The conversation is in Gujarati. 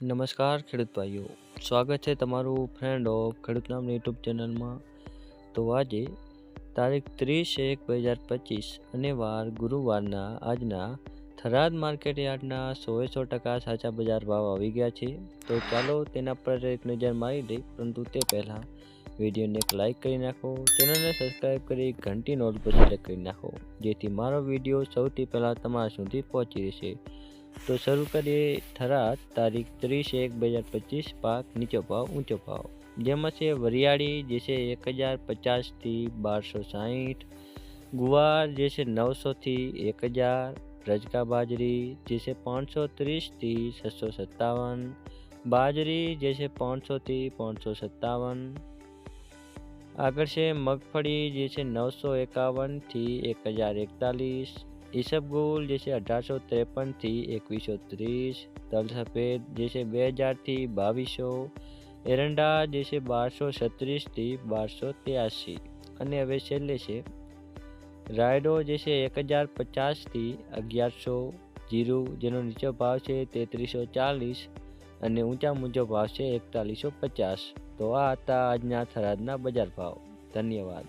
નમસ્કાર ખેડૂત ભાઈઓ. સ્વાગત છે તમારું ફ્રેન્ડ ઓફ ખેડૂત નામની યુટ્યુબ ચેનલમાં તો આજે તારીખ ત્રીસ એક બે હજાર પચીસ અને વાર ગુરુવારના આજના થરાદ માર્કેટ યાર્ડના સોએ સો ટકા સાચા બજાર ભાવ આવી ગયા છે. તો ચાલો તેના પર એક નજર મારી દઈ પરંતુ તે પહેલાં વિડીયોને એક લાઇક કરી નાખો, ચેનલને સબસ્ક્રાઈબ કરી, ઘંટી નોટ પર સિલેક્ટ કરી નાખો, જેથી મારો વીડિયો સૌથી પહેલાં તમારા સુધી પહોંચી રહેશે. તો શરૂ કરીએ થરાદ તારીખ ત્રીસ એક બે હજાર પચીસ પાક નીચો ભાવ ઊંચો ભાવ જેમાં છે વરિયાળી જે છે એક હજાર પચાસથી બારસો સાહીઠ ગુવાર જે છે નવસોથી એક હજાર રજકા બાજરી જે છે પાંચસો ત્રીસથી છસો સત્તાવન બાજરી જે છે પાંચસોથી પાંચસો સત્તાવન આગળ છે મગફળી જે છે નવસો એકાવનથી એક હજાર એકતાલીસ ઈસબગુલ જે છે અઢારસો ત્રેપનથી એકવીસો ત્રીસ તલ સફેદ જે છે બે હજારથી બાવીસો, એરંડા જે છે બારસો છત્રીસથી બારસો ત્યાસી. અને હવે છેલ્લે છે, રાયડો જે છે એક હજાર પચાસથી અગિયારસો જીરું, જેનો નીચો ભાવ છે તેત્રીસો ચાલીસ અને ઊંચા મૂંચો ભાવ છે એકતાલીસો પચાસ. તો આ હતા આજના થરાદના બજાર ભાવ. ધન્યવાદ.